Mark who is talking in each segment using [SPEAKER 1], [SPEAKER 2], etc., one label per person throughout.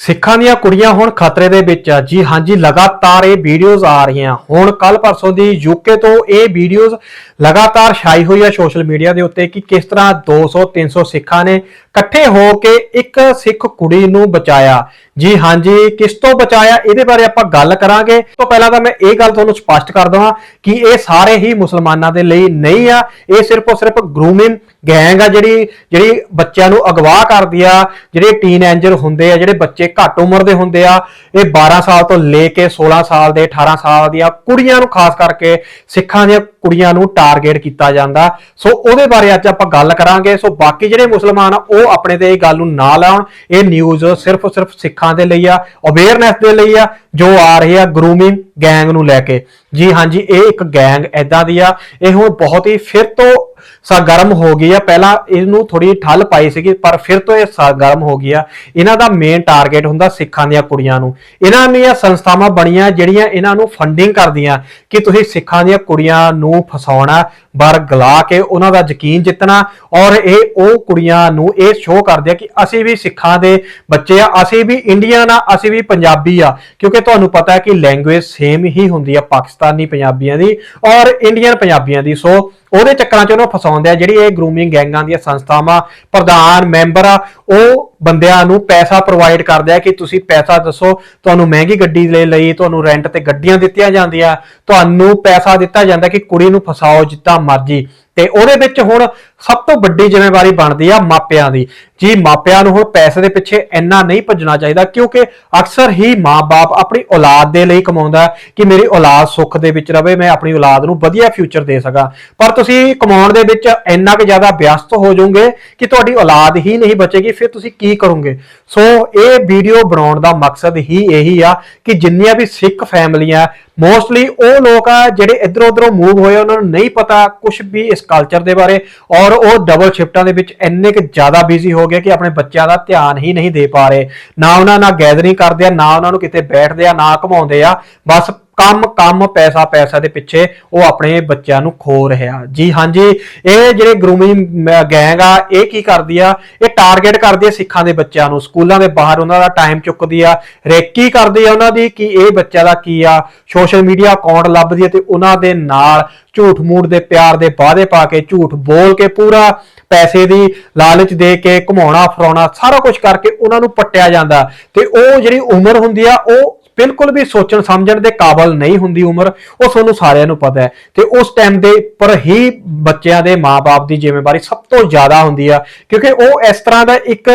[SPEAKER 1] ਸਿੱਖਾਂ ਦੀਆਂ ਕੁੜੀਆਂ ਹੁਣ ਖਤਰੇ ਦੇ ਵਿੱਚ ਆ। ਜੀ ਹਾਂਜੀ ਲਗਾਤਾਰ ਇਹ ਵੀਡੀਓਜ਼ ਆ ਰਹੀਆਂ। ਹੁਣ ਕੱਲ ਪਰਸੋਂ ਦੀ ਯੂਕੇ ਤੋਂ ਇਹ ਵੀਡੀਓਜ਼ ਲਗਾਤਾਰ ਛਾਈ ਹੋਈ ਆ ਸੋਸ਼ਲ ਮੀਡੀਆ ਦੇ ਉੱਤੇ ਕਿ ਕਿਸ ਤਰ੍ਹਾਂ 200 300 ਸਿੱਖਾਂ ਨੇ ਇਕੱਠੇ ਹੋ ਕੇ ਇੱਕ ਸਿੱਖ ਕੁੜੀ ਨੂੰ ਬਚਾਇਆ। ਜੀ ਹਾਂਜੀ ਕਿਸ ਤੋਂ ਬਚਾਇਆ, ਇਹਦੇ ਬਾਰੇ ਆਪਾਂ ਗੱਲ ਕਰਾਂਗੇ। ਤੋਂ ਪਹਿਲਾਂ ਤਾਂ ਮੈਂ ਇਹ ਗੱਲ ਤੁਹਾਨੂੰ ਸਪਸ਼ਟ ਕਰ ਦਵਾਂ ਕਿ ਇਹ ਸਾਰੇ ਹੀ ਮੁਸਲਮਾਨਾਂ ਦੇ ਲਈ ਨਹੀਂ ਆ। ਇਹ ਸਿਰਫ ਉਹ ਸਿਰਫ ਗਰੂਮਿੰਗ ਗੈਂਗ ਆ ਜਿਹੜੀ ਜਿਹੜੀ ਬੱਚਿਆਂ ਨੂੰ ਅਗਵਾ ਕਰਦੀ ਆ, ਜਿਹੜੇ ਟੀਨਏਜਰ ਹੁੰਦੇ ਆ, ਜਿਹੜੇ ਬੱਚੇ ਘੱਟ ਉਮਰ ਦੇ ਹੁੰਦੇ ਆ, ਇਹ 12 ਸਾਲ ਤੋਂ ਲੈ ਕੇ 16 ਸਾਲ ਦੇ 18 ਸਾਲ ਦੀਆਂ ਕੁੜੀਆਂ ਨੂੰ ਖਾਸ ਕਰਕੇ ਸਿੱਖਾਂ ਦੀਆਂ ਕੁੜੀਆਂ ਨੂੰ ਟਾਰਗੇਟ ਕੀਤਾ ਜਾਂਦਾ। ਸੋ ਉਹਦੇ ਬਾਰੇ ਅੱਜ ਆਪਾਂ ਗੱਲ ਕਰਾਂਗੇ। ਸੋ ਬਾਕੀ ਜਿਹੜੇ ਮੁਸਲਮਾਨ ਆ, ਉਹ ਆਪਣੇ ਤੇ ਇਹ ਗੱਲ ਨੂੰ ਨਾ ਲਾਉਣ। ਇਹ ਨਿਊਜ਼ ਸਿਰਫ ਸਿਰਫ ਸਿੱਖਾਂ ਦੇ ਲਈ ਆ ਅਵੇਅਰਨੈਸ ਦੇ ਲਈ ਆ, ਜੋ ਆ ਰਹੀ ਆ ਗਰੂਮਿੰਗ ਗੈਂਗ ਨੂੰ ਲੈ ਕੇ। ਜੀ ਹਾਂਜੀ ਇਹ ਇੱਕ ਗੈਂਗ ਐਦਾਂ ਦੀ ਆ। ਇਹ ਹੁਣ ਬਹੁਤ ਹੀ ਫਿਰ ਤੋਂ ਸਰਗਰਮ ਹੋ ਗਈ ਆ। ਪਹਿਲਾਂ ਇਹਨੂੰ ਥੋੜੀ ਠੱਲ ਪਾਈ ਸੀਗੀ, ਪਰ ਫਿਰ ਤੋਂ ਇਹ ਸਰਗਰਮ ਹੋ ਗਈ ਆ। ਇਹਨਾਂ ਦਾ ਮੇਨ ਟਾਰਗੇਟ ਹੁੰਦਾ ਸਿੱਖਾਂ ਦੀਆਂ ਕੁੜੀਆਂ ਨੂੰ। ਇਹਨਾਂ ਦੀਆਂ ਸੰਸਥਾਵਾਂ ਬਣੀਆਂ ਜਿਹੜੀਆਂ ਇਹਨਾਂ ਨੂੰ ਫੰਡਿੰਗ ਕਰਦੀਆਂ ਕਿ ਤੁਸੀਂ ਸਿੱਖਾਂ ਦੀਆਂ ਕੁੜੀਆਂ ਨੂੰ ਫਸਾਉਣਾ ਬਰ ਗਲਾ ਕੇ ਉਹਨਾਂ ਦਾ ਯਕੀਨ ਜਿੱਤਣਾ ਔਰ ਇਹ ਉਹ ਕੁੜੀਆਂ ਨੂੰ ਇਹ ਸ਼ੋਅ ਕਰਦੇ ਆ ਕਿ ਅਸੀਂ ਵੀ ਸਿੱਖਾਂ ਦੇ ਬੱਚੇ ਆ, ਅਸੀਂ ਵੀ ਇੰਡੀਅਨ ਆ, ਅਸੀਂ ਵੀ ਪੰਜਾਬੀ ਆ। ਕਿਉਂਕਿ ਤੁਹਾਨੂੰ ਪਤਾ ਹੈ ਕਿ ਲੈਂਗੁਏਜ ਸੇਮ ਹੀ ਹੁੰਦੀ ਆ ਪਾਕਿਸਤਾਨੀ ਪੰਜਾਬੀਆਂ ਦੀ ਔਰ ਇੰਡੀਅਨ ਪੰਜਾਬੀਆਂ ਦੀ। ਸੋ ਉਹਦੇ ਚੱਕਰਾਂ 'ਚ ਉਹਨੂੰ ਫਸਾਉਂਦੇ ਆ ਜਿਹੜੀ ਇਹ ਗਰੂਮਿੰਗ ਗੈਂਗਾਂ ਦੀਆਂ ਸੰਸਥਾਵਾਂ, ਪ੍ਰਧਾਨ, ਮੈਂਬਰ ਆ, ਉਹ ਬੰਦਿਆਂ ਨੂੰ ਪੈਸਾ ਪ੍ਰੋਵਾਈਡ ਕਰਦੇ ਆ ਕਿ ਤੁਸੀਂ ਪੈਸਾ ਦੱਸੋ, ਤੁਹਾਨੂੰ ਮਹਿੰਗੀ ਗੱਡੀ ਲੈ ਲਈ, ਤੁਹਾਨੂੰ ਰੈਂਟ ਤੇ ਗੱਡੀਆਂ ਦਿੱਤੀਆਂ ਜਾਂਦੀਆਂ, ਤੁਹਾਨੂੰ ਪੈਸਾ ਦਿੱਤਾ ਜਾਂਦਾ ਕਿ ਕੁੜੀ ਨੂੰ ਫਸਾਓ ਜਿੱਦਾਂ ਮਰਜ਼ੀ। ਤੇ ਉਹਦੇ ਵਿੱਚ ਹੁਣ ਸਭ ਤੋਂ ਵੱਡੀ ਜ਼ਿੰਮੇਵਾਰੀ ਬਣਦੀ ਆ ਮਾਪਿਆਂ ਦੀ। ਜੀ ਮਾਪਿਆਂ ਨੂੰ ਹੁਣ ਪੈਸੇ ਦੇ ਪਿੱਛੇ ਇੰਨਾ ਨਹੀਂ ਭੱਜਣਾ ਚਾਹੀਦਾ ਕਿਉਂਕਿ ਅਕਸਰ ਹੀ ਮਾਪੇ ਆਪਣੀ ਔਲਾਦ ਦੇ ਲਈ ਕਮਾਉਂਦਾ ਕਿ ਮੇਰੀ ਔਲਾਦ ਸੁੱਖ ਦੇ ਵਿੱਚ ਰਵੇ, ਮੈਂ ਆਪਣੀ ਔਲਾਦ ਨੂੰ ਵਧੀਆ ਫਿਊਚਰ ਦੇ ਸਕਾਂ। ਪਰ ਤੁਸੀਂ ਕਮਾਉਣ ਦੇ ਵਿੱਚ ਇੰਨਾ ਕਿ ਜ਼ਿਆਦਾ ਵਿਅਸਤ ਹੋ ਜਾਓਗੇ ਕਿ ਤੁਹਾਡੀ ਔਲਾਦ ਹੀ ਨਹੀਂ ਬਚੇਗੀ, ਫਿਰ ਤੁਸੀਂ ਕੀ ਕਰੋਗੇ? ਸੋ ਇਹ ਵੀਡੀਓ ਬਣਾਉਣ ਦਾ ਮਕਸਦ ਹੀ ਇਹੀ ਆ ਕਿ ਜਿੰਨੀਆਂ ਵੀ ਸਿੱਖ ਫੈਮਲੀਆਂ ਮੋਸਟਲੀ ਉਹ ਲੋਕ ਆ ਜਿਹੜੇ ਇਧਰੋਂ ਉਧਰੋਂ ਮੂਵ ਹੋਏ ਉਹਨਾਂ ਨੂੰ ਨਹੀਂ ਪਤਾ ਕੁਝ ਵੀ ਇਸ ਕਲਚਰ ਦੇ ਬਾਰੇ। ਔਰ ਉਹ ਡਬਲ ਸ਼ਿਫਟਾਂ ਦੇ ਵਿੱਚ ਇੰਨੇ ਕਿ ਜ਼ਿਆਦਾ ਬਿਜ਼ੀ ਹੋ ਗਏ ਕਿ ਆਪਣੇ ਬੱਚਿਆਂ ਦਾ ਧਿਆਨ ਹੀ ਨਹੀਂ ਦੇ ਪਾ ਰਹੇ। ਨਾ ਉਹਨਾਂ ਨਾਲ ਗੈਦਰਿੰਗ ਕਰਦੇ ਆ, ਨਾ ਉਹਨਾਂ ਨੂੰ ਕਿਤੇ ਬੈਠਦੇ ਆ, ਨਾ ਘਮਾਉਂਦੇ ਆ। ਬਸ ਕੰਮ ਕੰਮ, ਪੈਸਾ ਪੈਸਾ ਦੇ ਪਿੱਛੇ ਉਹ ਆਪਣੇ ਬੱਚਿਆਂ ਨੂੰ ਖੋ ਰਿਹਾ ਜੀ ਹਾਂਜੀ, ਇਹ ਜਿਹੜੇ ਗਰੂਮਿੰਗ ਗੈਂਗ ਆ, ਇਹ ਕੀ ਕਰਦੀ ਆ? ਇਹ ਟਾਰਗੇਟ ਕਰਦੀ ਹੈ ਸਿੱਖਾਂ ਦੇ ਬੱਚਿਆਂ ਨੂੰ। ਸਕੂਲਾਂ ਦੇ ਬਾਹਰ ਉਹਨਾਂ ਦਾ ਟਾਈਮ ਚੁੱਕਦੀ ਆ, ਰੇਕੀ ਕਰਦੀ ਆ ਉਹਨਾਂ ਦੀ ਕਿ ਇਹ ਬੱਚਿਆਂ ਦਾ ਕੀ ਆ ਸੋਸ਼ਲ ਮੀਡੀਆ ਅਕਾਊਂਟ ਲੱਭਦੀ ਹੈ ਤੇ ਉਹਨਾਂ ਦੇ ਨਾਲ ਝੂਠ ਮੂਠ ਦੇ ਪਿਆਰ ਦੇ ਵਾਅਦੇ ਪਾ ਕੇ, ਝੂਠ ਬੋਲ ਕੇ ਪੂਰਾ ਪੈਸੇ ਦੀ ਲਾਲਚ ਦੇ ਕੇ ਘੁਮਾਉਣਾ ਫਰਾਉਣਾ ਸਾਰਾ ਕੁਝ ਕਰਕੇ ਉਹਨਾਂ ਨੂੰ ਪੱਟਿਆ ਜਾਂਦਾ। ਤੇ ਉਹ ਜਿਹੜੀ ਉਮਰ ਹੁੰਦੀ ਆ, ਉਹ ਬਿਲਕੁਲ ਵੀ ਸੋਚਣ ਸਮਝਣ ਦੇ ਕਾਬਲ ਨਹੀਂ ਹੁੰਦੀ ਉਮਰ, ਉਹ ਤੁਹਾਨੂੰ ਸਾਰਿਆਂ ਨੂੰ ਪਤਾ ਹੈ। ਤੇ ਉਸ ਟਾਈਮ ਦੇ ਉੱਪਰ ਹੀ ਬੱਚਿਆਂ ਦੇ ਮਾਪੇ ਦੀ ਜ਼ਿੰਮੇਵਾਰੀ ਸਭ ਤੋਂ ਜ਼ਿਆਦਾ ਹੁੰਦੀ ਆ, ਕਿਉਂਕਿ ਉਹ ਇਸ ਤਰ੍ਹਾਂ ਦਾ ਇੱਕ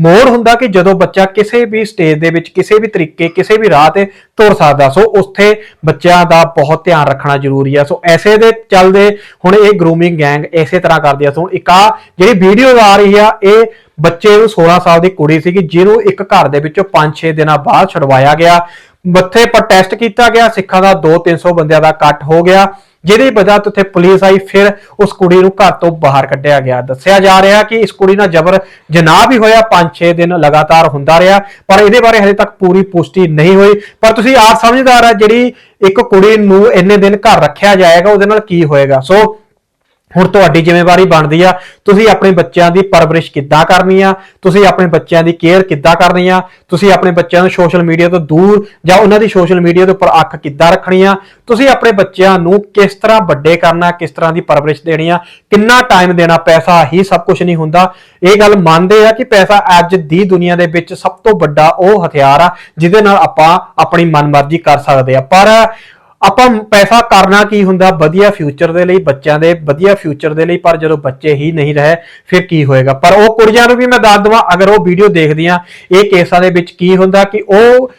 [SPEAKER 1] ਮੋੜ ਹੁੰਦਾ ਕਿ ਜਦੋਂ ਬੱਚਾ ਕਿਸੇ ਵੀ ਸਟੇਜ ਦੇ ਵਿੱਚ, ਕਿਸੇ ਵੀ ਤਰੀਕੇ, ਕਿਸੇ ਵੀ ਰਾਹ ਤੇ ਤੁਰ ਸਕਦਾ, ਸੋ ਉੱਥੇ ਬੱਚਿਆਂ ਦਾ ਬਹੁਤ ਧਿਆਨ ਰੱਖਣਾ ਜ਼ਰੂਰੀ ਆ। ਸੋ ਐਸੇ ਦੇ ਚੱਲਦੇ ਹੁਣ ਇਹ ਗਰੂਮਿੰਗ ਗੈਂਗ ਇਸੇ ਤਰ੍ਹਾਂ ਕਰਦੀ ਆ। ਸੋ ਇੱਕ ਆ ਜਿਹੜੀ ਵੀਡੀਓ ਆ ਰਹੀ ਆ, ਇਹ ਬੱਚੇ ਨੂੰ 16 ਸਾਲ ਦੀ ਕੁੜੀ ਸੀਗੀ, ਜਿਹਨੂੰ ਇੱਕ ਘਰ ਦੇ ਵਿੱਚੋਂ 5-6 ਦਿਨਾਂ ਬਾਅਦ ਛੁਡਵਾਇਆ ਗਿਆ। ਮੱਥੇ ਪਰ ਟੈਸਟ ਕੀਤਾ ਗਿਆ, ਸਿੱਖਾਂ ਦਾ 2-300 ਬੰਦਿਆਂ ਦਾ ਇਕੱਠ ਹੋ ਗਿਆ। ਜਿਹਦੀ ਵਜ੍ਹਾ ਤੋਂ ਉੱਥੇ ਪੁਲਿਸ ਆਈ, ਫਿਰ ਉਸ ਕੁੜੀ ਨੂੰ ਘਰ ਤੋਂ ਬਾਹਰ ਕੱਢਿਆ ਗਿਆ। ਦੱਸਿਆ ਜਾ ਰਿਹਾ ਕਿ ਇਸ ਕੁੜੀ ਨਾਲ ਜ਼ਬਰ ਜਨਾਹ ਵੀ ਹੋਇਆ 5-6 ਦਿਨ ਲਗਾਤਾਰ ਹੁੰਦਾ ਰਿਹਾ, ਪਰ ਇਹਦੇ ਬਾਰੇ ਹਜੇ ਤੱਕ ਪੂਰੀ ਪੁਸ਼ਟੀ ਨਹੀਂ ਹੋਈ। ਪਰ ਤੁਸੀਂ ਆਪ ਸਮਝਦਾਰ ਆ, ਜਿਹੜੀ ਇੱਕ ਕੁੜੀ ਨੂੰ ਇੰਨੇ ਦਿਨ ਘਰ ਰੱਖਿਆ ਜਾਏਗਾ, ਉਹਦੇ ਨਾਲ ਕੀ ਹੋਏਗਾ? ਸੋ ਹੁਣ ਤੁਹਾਡੀ ਜ਼ਿੰਮੇਵਾਰੀ ਬਣਦੀ ਆ। ਤੁਸੀਂ ਆਪਣੇ ਬੱਚਿਆਂ ਦੀ ਪਰਵਰਿਸ਼ ਕਿੱਦਾਂ ਕਰਨੀ ਆ? ਤੁਸੀਂ ਆਪਣੇ ਬੱਚਿਆਂ ਦੀ ਕੇਅਰ ਕਿੱਦਾਂ ਕਰਨੀ ਆ? ਤੁਸੀਂ ਆਪਣੇ ਬੱਚਿਆਂ ਨੂੰ ਸੋਸ਼ਲ ਮੀਡੀਆ ਤੋਂ ਦੂਰ ਜਾਂ ਉਹਨਾਂ ਦੀ ਸੋਸ਼ਲ ਮੀਡੀਆ ਦੇ ਉੱਪਰ ਅੱਖ ਕਿੱਦਾਂ ਰੱਖਣੀ ਆ? ਤੁਸੀਂ ਆਪਣੇ ਬੱਚਿਆਂ ਨੂੰ ਕਿਸ ਤਰ੍ਹਾਂ ਵੱਡੇ ਕਰਨਾ, ਕਿਸ ਤਰ੍ਹਾਂ ਦੀ ਪਰਵਰਿਸ਼ ਦੇਣੀ ਆ? ਕਿੰਨਾ ਟਾਈਮ ਦੇਣਾ? ਪੈਸਾ ਹੀ ਸਭ ਕੁਝ ਨਹੀਂ ਹੁੰਦਾ। ਇਹ ਗੱਲ ਮੰਨਦੇ ਆ ਕਿ ਪੈਸਾ ਅੱਜ ਦੀ ਦੁਨੀਆ ਦੇ ਵਿੱਚ ਸਭ ਤੋਂ ਵੱਡਾ ਉਹ ਹਥਿਆਰ ਆ, ਜਿਹਦੇ ਨਾਲ ਆਪਾਂ ਆਪਣੀ ਮਨਮਰਜ਼ੀ ਕਰ ਸਕਦੇ ਆ। ਪਰ ਆਪਾਂ ਪੈਸਾ ਕਰਨਾ ਕੀ ਹੁੰਦਾ? ਵਧੀਆ ਫਿਊਚਰ ਦੇ ਲਈ, ਬੱਚਿਆਂ ਦੇ, ਵਧੀਆ ਫਿਊਚਰ ਦੇ ਲਈ, ਪਰ ਜਦੋਂ ਬੱਚੇ ਹੀ ਨਹੀਂ ਰਹੇ, ਫਿਰ ਕੀ ਹੋਏਗਾ? ਪਰ ਉਹ ਕੁੜੀਆਂ ਨੂੰ ਵੀ ਮੈਂ ਦੱਸ ਦਵਾਂ, ਅਗਰ ਉਹ ਵੀਡੀਓ ਦੇਖਦੀਆਂ, ਇਹ ਕੇਸਾਂ ਦੇ ਵਿੱਚ ਕੀ ਹੁੰਦਾ ਕਿ ਉਹ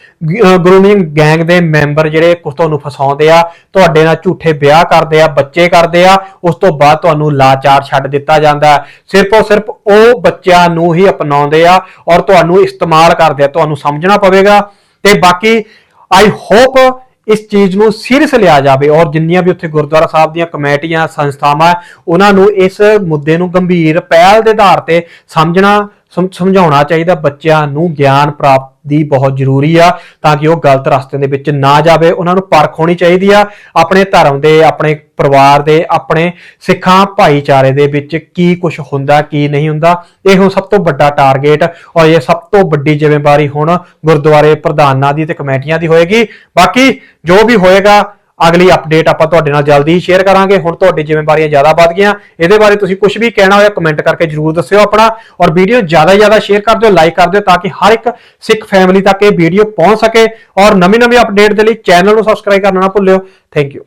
[SPEAKER 1] ਗਰੂਮਿੰਗ ਗੈਂਗ ਦੇ ਮੈਂਬਰ ਜਿਹੜੇ ਕੁਝ ਤੁਹਾਨੂੰ ਫਸਾਉਂਦੇ ਆ, ਤੁਹਾਡੇ ਨਾਲ ਝੂਠੇ ਵਿਆਹ ਕਰਦੇ ਆ, ਬੱਚੇ ਕਰਦੇ ਆ, ਉਸ ਤੋਂ ਬਾਅਦ ਤੁਹਾਨੂੰ ਲਾਚਾਰ ਛੱਡ ਦਿੱਤਾ ਜਾਂਦਾ ਸਿਰਫ ਉਹ ਸਿਰਫ ਉਹ ਬੱਚਿਆਂ ਨੂੰ ਹੀ ਅਪਣਾਉਂਦੇ ਆ ਔਰ ਤੁਹਾਨੂੰ ਇਸਤੇਮਾਲ ਕਰਦੇ ਆ। ਤੁਹਾਨੂੰ ਸਮਝਣਾ ਪਵੇਗਾ। ਤੇ ਬਾਕੀ ਆਈ ਹੋਪ ਇਸ ਚੀਜ਼ ਨੂੰ ਸੀਰੀਅਸ ਲਿਆ ਜਾਵੇ ਔਰ ਜਿੰਨੀਆਂ ਵੀ ਉੱਥੇ ਗੁਰਦੁਆਰਾ ਸਾਹਿਬ ਦੀਆਂ ਕਮੇਟੀਆਂ, ਸੰਸਥਾਵਾਂ ਉਹਨਾਂ ਨੂੰ ਇਸ ਮੁੱਦੇ ਨੂੰ ਗੰਭੀਰ ਪਹਿਲ ਦੇ ਆਧਾਰ ਤੇ ਸਮਝਣਾ ਸਮਝਾਉਣਾ ਚਾਹੀਦਾ ਬੱਚਿਆਂ ਨੂੰ ਗਿਆਨ ਪ੍ਰਾਪਤ ਦੀ ਬਹੁਤ ਜ਼ਰੂਰੀ ਆ, ਤਾਂ ਕਿ ਉਹ ਗਲਤ ਰਸਤੇ ਦੇ ਵਿੱਚ ਨਾ ਜਾਵੇ। ਉਹਨਾਂ ਨੂੰ ਪਰਖ ਹੋਣੀ ਚਾਹੀਦੀ ਆ, ਆਪਣੇ ਧਰਮ ਦੇ, ਆਪਣੇ ਪਰਿਵਾਰ ਦੇ, ਆਪਣੇ ਸਿੱਖਾਂ ਭਾਈਚਾਰੇ ਦੇ ਵਿੱਚ ਕੀ ਕੁਝ ਹੁੰਦਾ, ਕੀ ਨਹੀਂ ਹੁੰਦਾ। ਇਹ ਹੁਣ ਸਭ ਤੋਂ ਵੱਡਾ ਟਾਰਗੇਟ, ਔਰ ਇਹ ਸਭ ਤੋਂ ਵੱਡੀ ਜ਼ਿੰਮੇਵਾਰੀ ਹੁਣ ਗੁਰਦੁਆਰੇ ਪ੍ਰਧਾਨਾਂ ਦੀ ਤੇ ਕਮੇਟੀਆਂ ਦੀ ਹੋਏਗੀ। ਬਾਕੀ ਜੋ ਵੀ ਹੋਏਗਾ ਅਗਲੀ ਅਪਡੇਟ ਆਪਾਂ ਤੁਹਾਡੇ ਨਾਲ ਜਲਦੀ ਹੀ ਸ਼ੇਅਰ ਕਰਾਂਗੇ। ਹੁਣ ਤੁਹਾਡੀ ਜ਼ਿੰਮੇਵਾਰੀਆਂ ਜ਼ਿਆਦਾ ਵੱਧ ਗਈਆਂ। ਇਹਦੇ ਬਾਰੇ ਤੁਸੀਂ ਕੁਝ ਵੀ ਕਹਿਣਾ ਹੋਇਆ ਕਮੈਂਟ ਕਰਕੇ ਜਰੂਰ ਦੱਸਿਓ ਆਪਣਾ। ਔਰ ਵੀਡੀਓ ਜ਼ਿਆਦਾ ਜ਼ਿਆਦਾ ਸ਼ੇਅਰ ਕਰ ਦਿਓ ਲਾਈਕ ਕਰ ਦਿਓ ਤਾਂ ਕਿ ਹਰ ਇੱਕ ਸਿੱਖ ਫੈਮਿਲੀ ਤੱਕ ਇਹ ਵੀਡੀਓ ਪਹੁੰਚ ਸਕੇ। ਔਰ ਨਵੀਂ ਨਵੀਂ ਅਪਡੇਟ ਦੇ ਲਈ ਚੈਨਲ ਨੂੰ ਸਬਸਕ੍ਰਾਈਬ ਕਰਨਾ ਨਾ ਭੁੱਲਿਓ। Thank you